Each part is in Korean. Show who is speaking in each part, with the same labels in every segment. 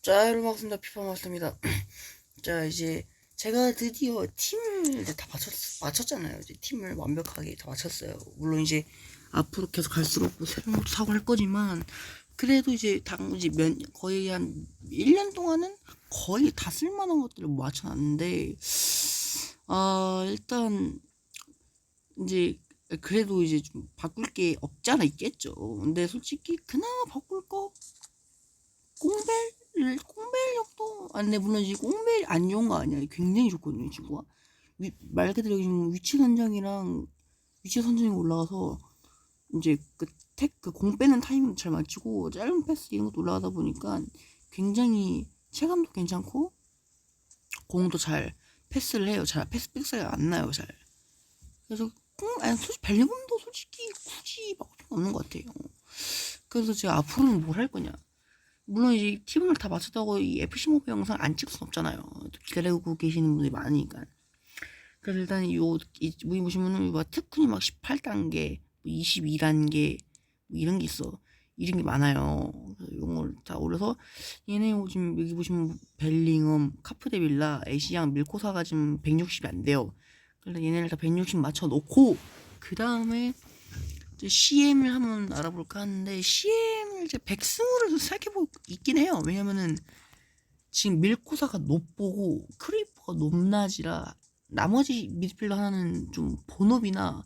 Speaker 1: 자, 여러분 반갑습니다. 피파 마스터입니다. 자, 이제 제가 드디어 팀을 이제 다 맞췄, 맞췄잖아요. 이제 팀을 완벽하게 다 맞췄어요. 물론 이제 앞으로 계속 갈수록 뭐 새로운 것도 사고 할 거지만 그래도 이제 당 이제 몇 거의 한 1년 동안은 거의 다 쓸만한 것들을 맞춰놨는데 아 일단 이제 그래도 이제 좀 바꿀 게 없지 않아 있겠죠. 근데 솔직히 그나마 바꿀 거 꽁벨 꽁벨력도 아 근데 물론 이제 꽁벨 안 좋은 거 아니야. 굉장히 좋거든요 이 친구가. 위, 말 그대로 지금 위치 선정이랑 위치 선정이 올라가서 이제 그 택 그 공 빼는 타이밍도 잘 맞추고 짧은 패스 이런 것도 올라가다 보니까 굉장히 체감도 괜찮고 공도 잘 패스를 해요. 잘 패스 백스가 안 나요 잘. 그래서 꽁 아니 솔직히 벨리범도 솔직히 굳이 필요 없는 것 같아요. 그래서 제가 앞으로는 뭘 할 거냐 물론 이제 팀을 다 맞췄다고 이 FC 모바일 영상 안 찍을 순 없잖아요. 기다리고 계시는 분들이 많으니까. 그래서 일단 요, 이, 여기 보시면은 막 특훈이 막 18단계, 22단계, 뭐 이런 게 있어. 이런 게 많아요. 그래서 이런 걸다 올려서 얘네 지금 여기 보시면 벨링엄, 카프데빌라, 에시앙, 밀코사가 지금 160이 안 돼요. 그래서 얘네를 다 160 맞춰 놓고 그 다음에 CM을 한번 알아볼까 하는데 CM을 이제 백승우를 생각해보고 있긴 해요. 왜냐면은 지금 밀코사가 높보고 크리퍼가 높낮이라 나머지 미드필더 하나는 좀 본업이나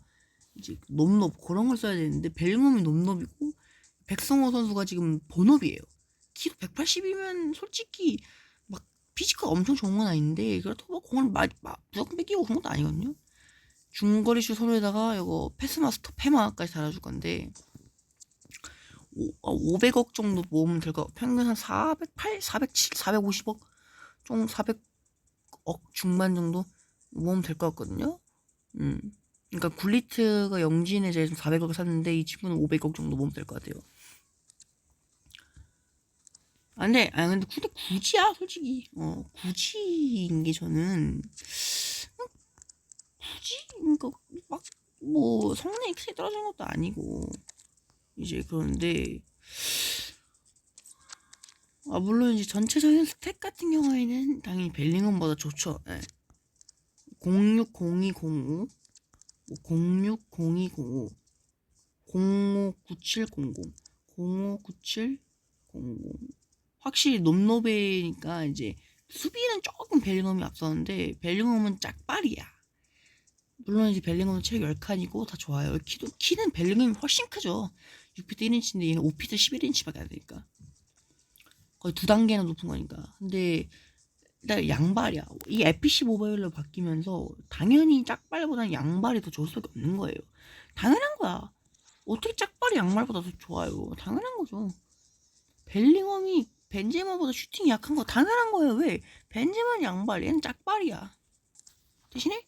Speaker 1: 이제 높높 그런 걸 써야 되는데 벨링엄이 높높이고 백승호 선수가 지금 본업이에요. 키도 180이면 솔직히 막 피지컬 엄청 좋은 건 아닌데 그렇다고 막 공을 막, 막 무조건 뺏기고 그런 것도 아니거든요. 중거리 슛 선호에다가 이거 패스마스터 페마까지 달아줄 건데 오, 500억 정도 모으면 될 거. 평균 한 408, 407, 450억 좀 400억 중반 정도 모으면 될 것 같거든요. 음. 그러니까 굴리트가 영진에 좀 400억을 샀는데 이 친구는 500억 정도 모으면 될 것 같아요. 아, 근데, 아, 근데 굳이야, 솔직히. 어, 굳이인 게 저는, 굳이 막뭐 성능이 크게 떨어지는 것도 아니고 이제 그런데 아 물론 이제 전체적인 스택 같은 경우에는 당연히 벨링엄보다 좋죠. 네. 060205 060205 059700 059700 확실히 높노베니까 이제 수비는 조금 벨링엄이 앞섰는데 벨링엄은 짝발이야. 물론 이제 벨링엄은 체력 10칸이고 다 좋아요. 키도 키는 벨링엄이 훨씬 크죠. 6피트 1인치인데 얘는 5피트 11인치밖에 안 되니까. 거의 두 단계나 높은 거니까. 근데 일단 양발이야. 이 FC 모바일로 바뀌면서 당연히 짝발보다는 양발이 더 좋을 수밖에 없는 거예요. 당연한 거야. 어떻게 짝발이 양말보다 더 좋아요? 당연한 거죠. 벨링엄이 벤제마보다 슈팅이 약한 거 당연한 거예요. 왜? 벤제마는 양발, 얘는 짝발이야. 대신에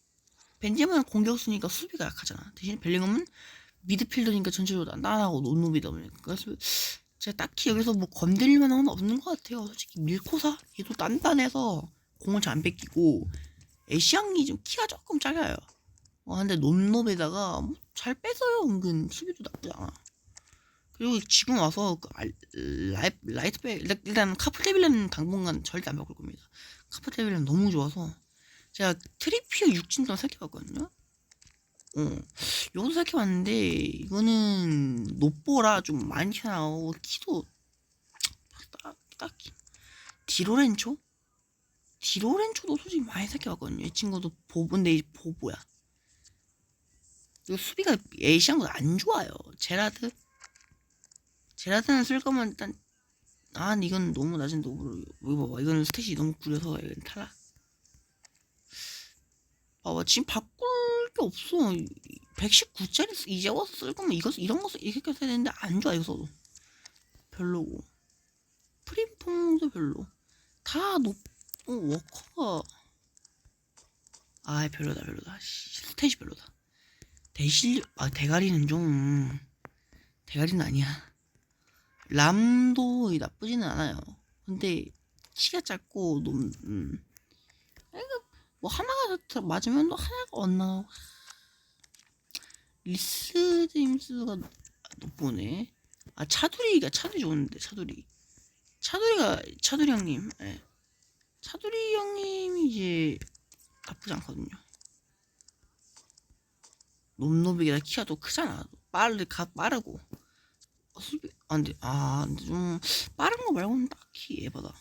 Speaker 1: 벤제마는 공격수니까 수비가 약하잖아. 대신 벨링엄은 미드필더니까 전체적으로 단단하고 노노비다 보니까 제가 딱히 여기서 뭐 건드릴 만한 건 없는 것 같아요. 솔직히 밀코사 얘도 단단해서 공을 잘 안 뺏기고 에시앙이 좀 키가 조금 작아요. 어, 근데 높높에다가 뭐 잘 뺏어요. 은근 수비도 나쁘지 않아. 그리고 지금 와서 그 알- 라이, 라이트백 일단 카프데빌라는 당분간 절대 안 바꿀 겁니다. 카프데빌라는 너무 좋아서 제가 트리피어 육진도 생각해봤거든요. 어, 요것도 생각해봤는데 이거는 높보라 좀 많이 튀어나오고 키도 딱, 딱히 디로렌초? 디로렌초도 솔직히 많이 생각해봤거든요. 이 친구도 보보인데 이 보보야. 그리고 수비가 에이시안보다 안 좋아요. 제라드? 제라드는 쓸 거면 일단 아 이건 너무 낮은 노브로 이거 봐봐 이거는 스탯이 너무 구려서 이건 탈락 봐봐. 지금 바꿀 게 없어. 119짜리 이제 와서 쓸 거면 이거 이런 거 써- 이렇게 써야 되는데 안 좋아 이거 별로고. 프림퐁도 별로. 다 높, 어, 워커가. 아 별로다 별로다. 씨, 스탯이 별로다. 대실 아 대가리는 좀 대가리는 아니야. 람도 나쁘지는 않아요. 근데 키가 작고 너무 음. 뭐 하나가 더 맞으면 또 하나가 안 나오고 리스 제임스가 못 보네 아 차두리가 차두리 좋은데 차두리 차두리가 차두리 형님, 예. 차두리 형님이 이제 나쁘지 않거든요. 놈놈이가 키가 또 크잖아. 빠르 가 빠르고 어, 수비 아 근데 아 근데 좀 빠른 거 말고는 딱히 얘보다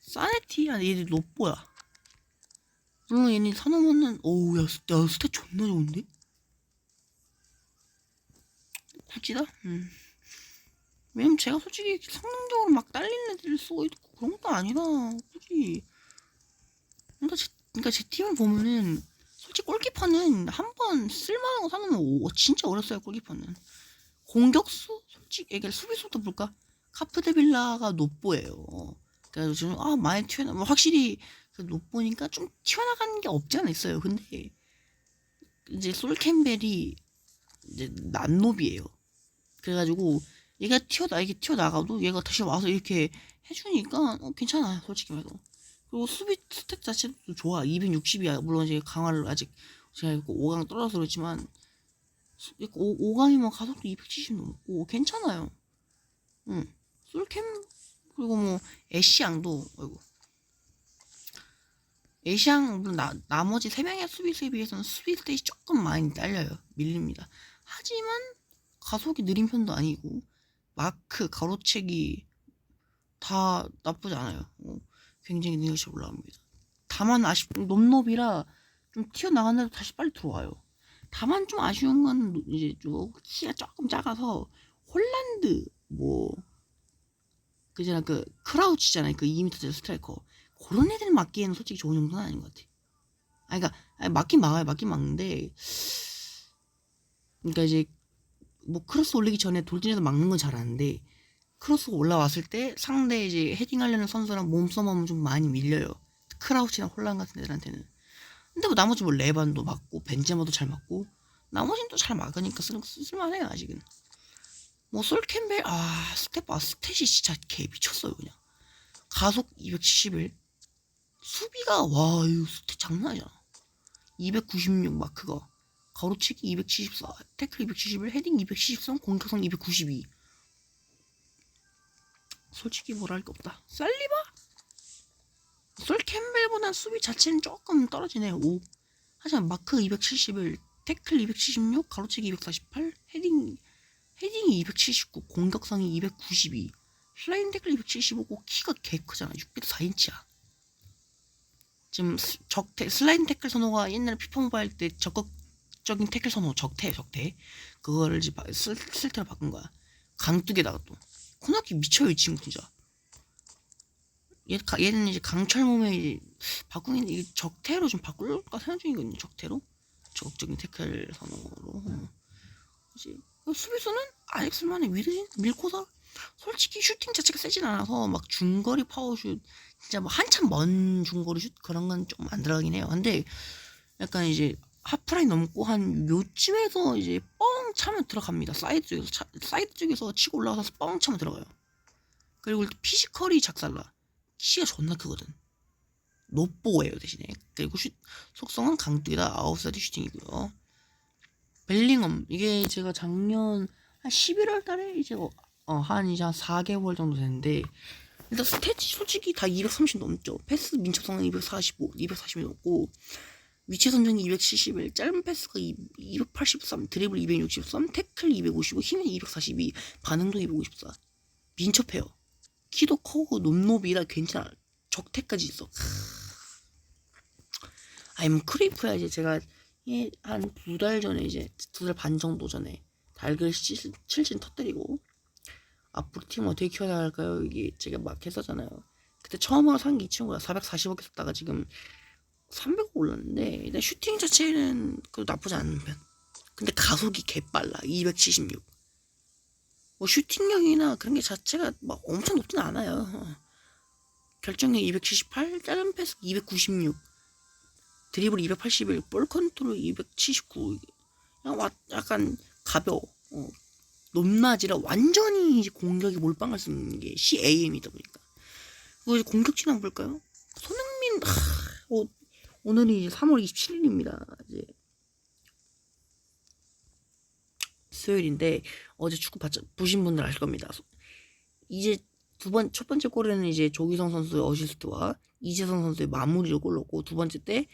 Speaker 1: 사네티야 얘들 높보야. 물론 얘네 사놓으면은 오우 야, 스- 야 스탯 존나 좋은데? 굳이다? 음. 왜냐면 제가 솔직히 성능적으로 막 딸리는 애들 쓰고 있고 그런 것도 아니라 굳이 그러니까 제, 그러니까 제 팀을 보면은 솔직히 골키퍼는 한 번 쓸만한 거 사놓으면 오, 진짜 어렸어요 골키퍼는 공격수 솔직히 얘기해 수비수도 볼까 카프데빌라가 노보예요 그래서 지금 아 많이 튀어나 뭐 확실히 그 노보니까 좀 튀어나가는 게 없지 않아 있어요. 근데 이제 솔캠벨이 이제 난노비예요. 그래가지고 얘가 튀어나 이게 튀어나가도 얘가 다시 와서 이렇게 해주니까 어, 괜찮아요 솔직히 말해서. 그리고 수비 스택 자체도 좋아. 260이야. 물론 이제 강화를 아직 제가 이거 5강 떨어져서 그렇지만 5, 강이면 가속도 270 넘고 괜찮아요. 응. 솔캠 그리고 뭐 애쉬 양도 아이고 애쉬양 물론 나, 나머지 3명의 수비수에 비해서는 수비 스탯이 조금 많이 딸려요. 밀립니다. 하지만 가속이 느린 편도 아니고 마크 가로채기 다 나쁘지 않아요. 어, 굉장히 능력치 올라갑니다. 다만 아쉽 놈놈이라 좀 튀어나가는데도 다시 빨리 들어와요. 다만 좀 아쉬운 건 이제 좀 키가 조금 작아서 홀란드 뭐 그잖아 그 크라우치잖아요. 그 2m짜리 스트라이커 그런 애들 맞기에는 솔직히 좋은 정도는 아닌 것 같아. 아 그니까 맞긴 막아요. 맞긴 막는데 그러니까 이제 뭐 크로스 올리기 전에 돌진해서 막는 건 잘하는데 크로스가 올라왔을 때 상대 이제 헤딩하려는 선수랑 몸싸움하면 좀 많이 밀려요. 크라우치나 홀란 같은 애들한테는. 근데 뭐 나머지 뭐 레반도 맞고 벤제마도 잘 맞고 나머지는 또 잘 막으니까 쓸, 쓸만해요 아직은. 뭐 솔캠벨 아 스텝 아 스탯이 진짜 개 미쳤어요 그냥. 가속 271 수비가 와 이거 스탯 장난 아니잖아 296 마크가 가로치기 274 태클 271 헤딩 273 공격성 292 솔직히 뭐라 할게 없다. 살리바 솔 캠벨보단 수비 자체는 조금 떨어지네요. 5 하지만 마크 271 태클 276 가로치기 248 헤딩 헤딩이 279 공격성이 292 슬라이딩 태클 275고 키가 개 크잖아. 6m 4인치야 지금 스- 적태 슬라이딩 태클 선호가 옛날에 모바일 때 적극적인 태클 선호 적태 적태. 그거를 이제 바- 쓸, 쓸 때로 바꾼 거야. 강뚝에다가 또. 코너키 미쳐요 이 친구 진짜. 얘, 가- 얘는 이제 강철 몸에 바꾸는데 이 적태로 좀 바꿀까 생각 중이거든요 적태로. 적극적인 태클 선호로. 어. 이제 수비수는 아직 쓸만해. 미르진 밀코사? 솔직히 슈팅 자체가 세진 않아서 막 중거리 파워슛 진짜 뭐 한참 먼 중거리 슛 그런 건 좀 안 들어가긴 해요. 근데 약간 이제 하프라인 넘고 한 요쯤에서 이제 뻥 차면 들어갑니다. 사이드 쪽에서 차, 사이드 쪽에서 치고 올라가서 뻥 차면 들어가요. 그리고 피지컬이 작살나. 키가 존나 크거든. 노보예요 대신에. 그리고 슛 속성은 강뚝이다. 아웃사이드 슈팅이고요. 벨링엄 이게 제가 작년 한 11월 달에 이제 어, 어, 한 이제 한 4개월 정도 됐는데 일단 스탯이 솔직히 다 230 넘죠. 패스 민첩성은 245 240이 넘고 위치 선정이 271 짧은 패스가 2, 283 드리블 263 태클 255 힘은 242 반응도 254 민첩해요. 키도 크고 놈놈이라 괜찮아. 적태까지 있어. 아니 뭐 크리프야 이제 제가 한 두 달 전에 이제 두 달 반 정도 전에 칠- 칠진 터뜨리고 앞으로 팀 어떻게 키워나갈까요? 이게 제가 막 했었잖아요. 그때 처음으로 산 게 이 친구야. 440억 했었다가 지금 300억 올랐는데 일단 슈팅 자체는 그 나쁘지 않은 편. 근데 가속이 개빨라. 276. 뭐 슈팅력이나 그런 게 자체가 막 엄청 높진 않아요. 결정력 278, 짧은 패스 296, 드리블 281, 볼 컨트롤 279. 그냥 와, 약간 가벼워. 어. 높낮이라 완전히 공격이 몰빵할 수 있는 게 CAM이다 보니까. 이제 공격진 한번 볼까요? 손흥민, 하, 어, 오늘이 이제 3월 27일입니다. 이제 수요일인데 어제 축구 봤죠? 보신 분들 알 겁니다. 이제 두 번 첫 번째 골에는 이제 조기성 선수의 어시스트와 이재성 선수의 마무리로 골 넣고 두 번째 때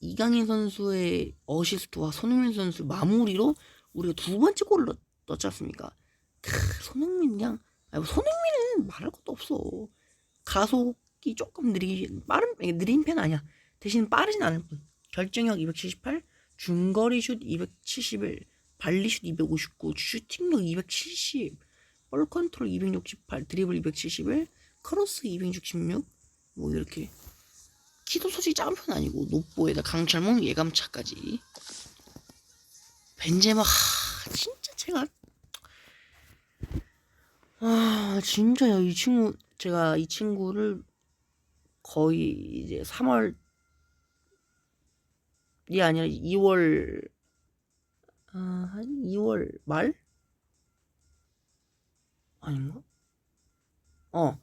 Speaker 1: 이강인 선수의 어시스트와 손흥민 선수 마무리로 우리가 두 번째 골을 넣, 넣지 않습니까? 크, 손흥민 그냥 아니, 손흥민은 말할 것도 없어. 가속이 조금 느리 빠른 느린 편 아니야. 대신 빠르진 않을 뿐. 결정력 278, 중거리 슛 271, 발리 슛 259, 슈팅력 270, 볼 컨트롤 268, 드리블 271, 크로스 266, 뭐 이렇게 키도 솔직히 작은 편 아니고 노보에다 강철몸 예감차까지 벤제마 하, 진짜 제가 아 진짜요 이 친구 제가 이 친구를 거의 이제 3월이 아니라 2월 아, 한 2월 말 아닌가? 어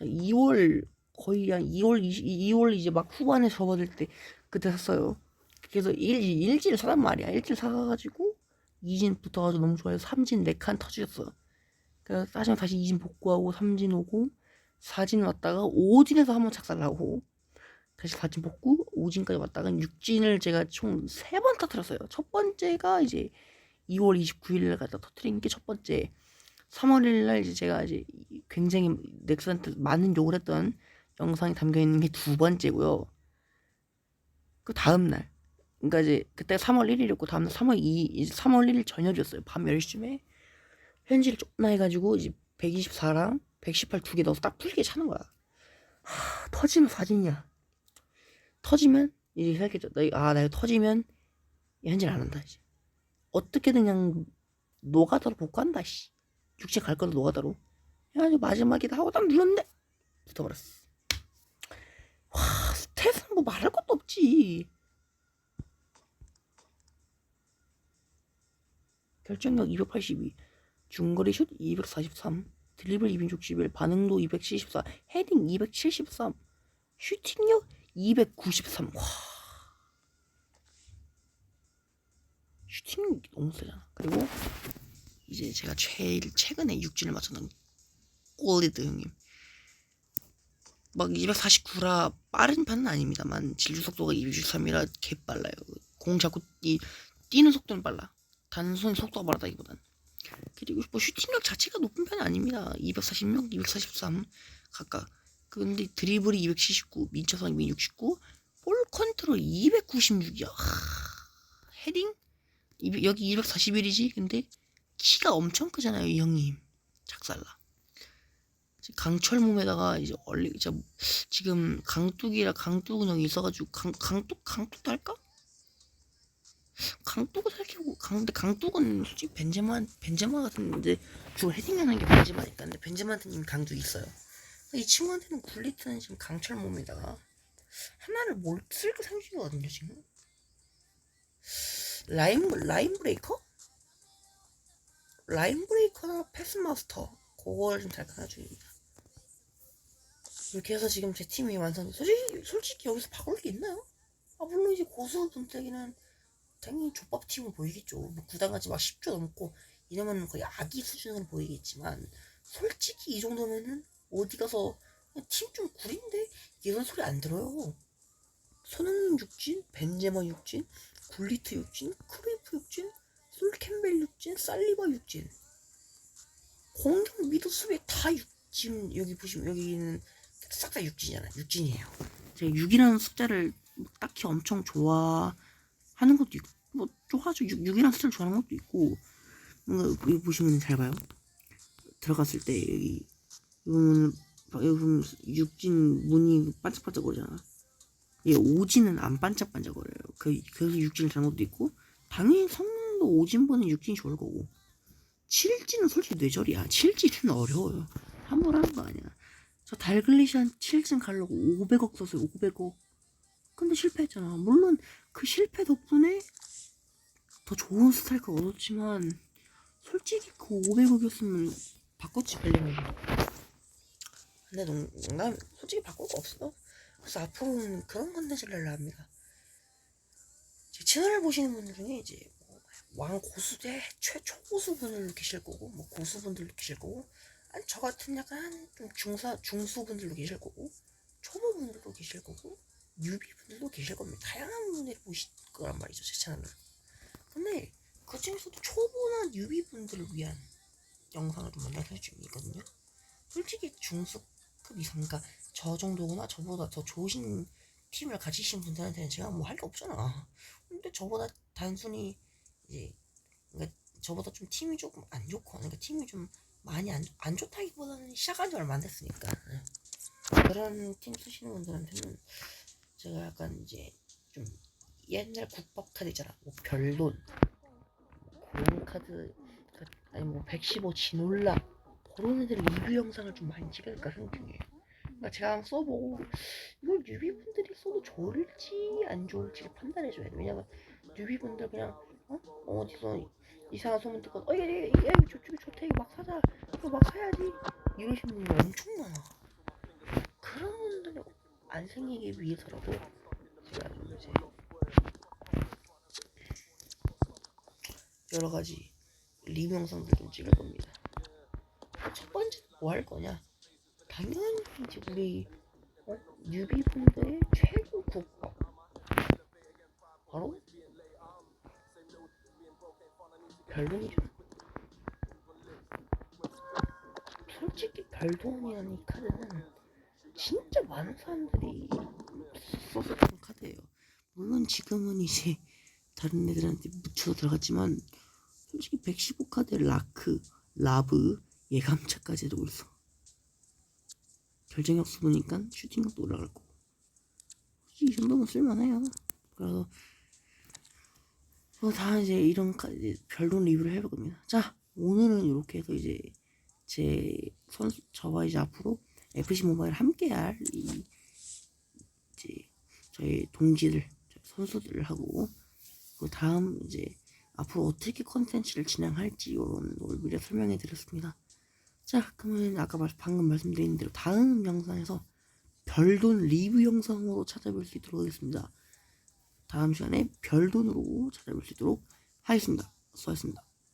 Speaker 1: 2월 거의 한 2월 20, 2월 이제 막 후반에 접어들 때 그때 샀어요. 그래서 일지 일지를 사단 말이야. 일지를 사가지고 2진 붙어가지고 너무 좋아요. 3진 4칸 터지셨어. 그래서 다시 2진 복구하고 3진 오고 4진 왔다가 5진에서 한번 착살하고 다시 4진 복구 5진까지 왔다가 6진을 제가 총 3번 터뜨렸어요. 첫 번째가 이제 2월 29일에 갖다 터뜨린 게 첫 번째. 3월 1일 날 이제 제가 이제 굉장히 넥슨한테 많은 욕을 했던 영상이 담겨 있는 게 두 번째고요. 그 다음 날, 그러니까 이제 그때 3월 1일이었고 다음 날 3월 2, 이제 3월 1일 저녁이었어요. 밤 10시쯤에 현지를 쫓나 해가지고 이제 124랑 118 두 개 넣어서 딱 풀게 차는 거야. 하, 터지면 사진이야. 터지면 이제 생각했죠. 나 이거- 아, 나 이거 터지면 현질 안 한다. 이제. 어떻게든 그냥 노가다로 복구한다. 씨. 육지 갈 거로 노가다로. 해가지고 마지막이다 하고 딱 눌렀는데 붙어버렸어. 와, 스탯은 뭐 말할 것도 없지. 결정력 282, 중거리 슛 243, 드리블 261, 반응도 274, 헤딩 273, 슈팅력 293. 와. 슈팅 너무 세잖아. 그리고 이제 제가 제일 최근에 육진을 맞췄던 골리드 형님. 막 249라 빠른 편은 아닙니다만 진주 속도가 263이라 개 빨라요. 공 잡고 이 뛰는 속도는 빨라. 단순히 속도가 빠르다기보단. 그리고 뭐 슈팅력 자체가 높은 편이 아닙니다. 246, 243 각각. 근데 드리블이 279, 민첩성이 269, 볼 컨트롤 296이야. 헤딩? 200, 여기 241이지? 근데 키가 엄청 크잖아요, 이 형님. 작살나. 강철 몸에다가 이제 얼리 지금 강뚝이라 강뚝은 여기 있어가지고 강 강뚝 강뚝도 할까? 강뚝은 살게고 강 근데 강뚝은 솔직히 벤제마 벤제마 같은데 주로 헤딩하는 게 벤제마니까 근데 벤제마한테는 이미 강뚝 있어요. 이 친구한테는 굴리트는 지금 강철 몸에다가 하나를 뭘 쓸까 생각 중이거든요 지금. 라인 라인 브레이커? 라인 브레이커나 패스 마스터 그걸 좀 생각 중입니다. 이렇게 해서 지금 제 팀이 완성. 솔직히 솔직히 여기서 바꿀 게 있나요? 아 물론 이제 고수 분택이는 당연히 족밥 팀으로 보이겠죠. 뭐 구단같이 막 10조 넘고 이러면 거의 아기 수준으로 보이겠지만 솔직히 이 정도면은 어디 가서 팀 좀 구린데 이런 소리 안 들어요. 손흥민 육진, 벤제마 육진, 굴리트 육진, 크루이프 육진, 솔캠벨 육진, 살리바 육진. 공격 미드 수비 다 육, 지금 여기 보시면 여기는 싹 다 육진이잖아. 육진이에요. 제가 6이라는 숫자를 딱히 엄청 좋아하는 것도 있고, 뭐, 좋아하죠. 6, 6이라는 숫자를 좋아하는 것도 있고, 뭔가, 여기 보시면 잘 봐요. 들어갔을 때, 여기, 이거는, 여기 육진 문이 반짝반짝 거리잖아. 얘 오진은 안 반짝반짝거려요. 그, 그래서 육진을 잘는 것도 있고, 당연히 성능도 오진보다는 육진이 좋을 거고, 7진은 솔직히 뇌절이야. 7진은 어려워요. 함부로 하는 거 아니야. 저 달글리시안 7진 가려고 500억 썼어요. 500억. 근데 실패했잖아. 물론 그 실패 덕분에 더 좋은 스타일크 얻었지만 솔직히 그 500억이었으면 바꿨지 벨링을. 근데 농- 농담 솔직히 바꿀 거 없어. 그래서 앞으로는 그런 컨텐츠를 하려 합니다. 제 채널을 보시는 분들 중에 이제 뭐 왕 고수대 최초 고수분을 계실 거고 뭐 고수분들 계실 거고 한저 같은 약간 좀 중사 중수분들도 계실 거고 초보분들도 계실 거고 뉴비분들도 계실 겁니다. 다양한 분들이 보실 거란 말이죠 제 채널을. 근데 그 중에서도 초보나 뉴비분들을 위한 영상을 좀 만들어 주있거든요. 솔직히 중수급 이상, 그러니까 저 정도거나 저보다 더 좋으신 팀을 가지신 분들한테는 제가 뭐 할 게 없잖아. 근데 저보다 단순히 이제 그러니까 저보다 좀 팀이 조금 안 좋고 그러니까 팀이 좀 많이 안, 안 좋다기보다는 시작한 지 얼마 안 됐으니까 예. 그런 팀 쓰시는 분들한테는 제가 약간 이제 좀 옛날 국밥 카드 있잖아. 뭐 별돈 고용 카드 아니 뭐 115 진올라. 그런 애들 리뷰 영상을 좀 많이 찍을까 생각 중이에요 그러니까 제가 한번 써보고 이걸 뉴비분들이 써도 좋을지 안 좋을지 판단해줘야 돼. 왜냐면 뉴비분들 그냥 어? 어디서 이상한 소문 듣고 어 이게 이게 저쪽이 좋대. 이거 막 사자. 이거 막 사야지. 이러시는 분들 엄청 많아. 그런 분들 안 생기기 위해서라도 제가 좀 이제 여러 가지 리뷰 영상들 좀 찍을 겁니다 첫 번째 뭐 할 거냐 당연히 이제 우리 어? 뉴비분들의 최고 국밥 바로 별돈이죠. 솔직히 별돈이라는 이 카드는 진짜 많은 사람들이 썼었던 카드예요. 물론 지금은 이제 다른 애들한테 묻혀 들어갔지만 솔직히 115 카드 라크, 라브, 예감차까지 도 있어. 결정력 쓰보니까 슈팅력도 올라갈 거고. 솔직히 이 정도면 쓸만해요. 그래서 어, 다 이제 이런 별론 리뷰를 해볼 겁니다. 자, 오늘은 이렇게 해서 이제 제 선수 저와 이제 앞으로 FC 모바일 함께할 이 이제 저희 동지들 선수들하고 그 다음 이제 앞으로 어떻게 컨텐츠를 진행할지 이런 걸 미리 설명해 드렸습니다. 자, 그러면 아까 말, 방금 말씀드린 대로 다음 영상에서 별돈 리뷰 영상으로 찾아뵐 수 있도록 하겠습니다. 다음 시간에 별돈으로 찾아뵐 수 있도록 하겠습니다. 수고하셨습니다.